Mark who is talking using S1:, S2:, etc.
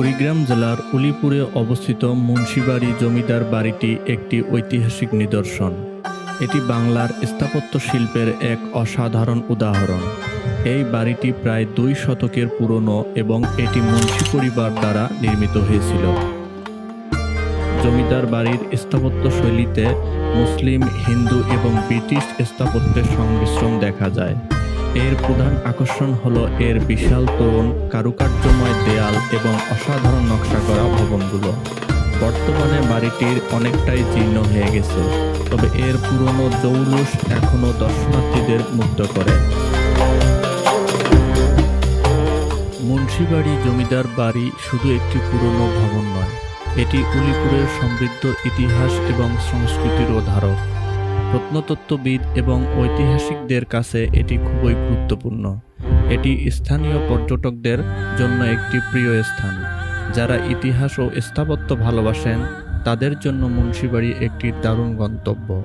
S1: কুড়িগ্রাম জেলার উলিপুরে অবস্থিত মুন্সিবাড়ি জমিদার বাড়িটি একটি ঐতিহাসিক নিদর্শন। এটি বাংলার স্থাপত্য শিল্পের এক অসাধারণ উদাহরণ। এই বাড়িটি প্রায় দুই শতকের পুরনো এবং এটি মুন্সি পরিবার দ্বারা নির্মিত হয়েছিল। জমিদার বাড়ির স্থাপত্য শৈলীতে মুসলিম, হিন্দু এবং ব্রিটিশ স্থাপত্যের সংমিশ্রণ দেখা যায়। এর প্রধান আকর্ষণ হল এর বিশাল তরুণ, কারুকার্যময় দেয়াল এবং অসাধারণ নকশা করা ভবনগুলো। বর্তমানে বাড়িটির অনেকটাই জীর্ণ হয়ে গেছে, তবে এর পুরনো জৌলুস এখনও দর্শনার্থীদের মুগ্ধ করে। মুন্সিবাড়ি জমিদার বাড়ি শুধু একটি পুরনো ভবন নয়, এটি উলিপুরের সমৃদ্ধ ইতিহাস এবং সংস্কৃতির ধারক। প্রত্নতত্ত্ববিদ এবং ঐতিহাসিকদের কাছে এটি খুবই গুরুত্বপূর্ণ। এটি স্থানীয় পর্যটকদের জন্য একটি প্রিয় স্থান। যারা ইতিহাস ও স্থাপত্য ভালোবাসেন, তাদের জন্য মুন্সিবাড়ি একটি দারুণ গন্তব্য।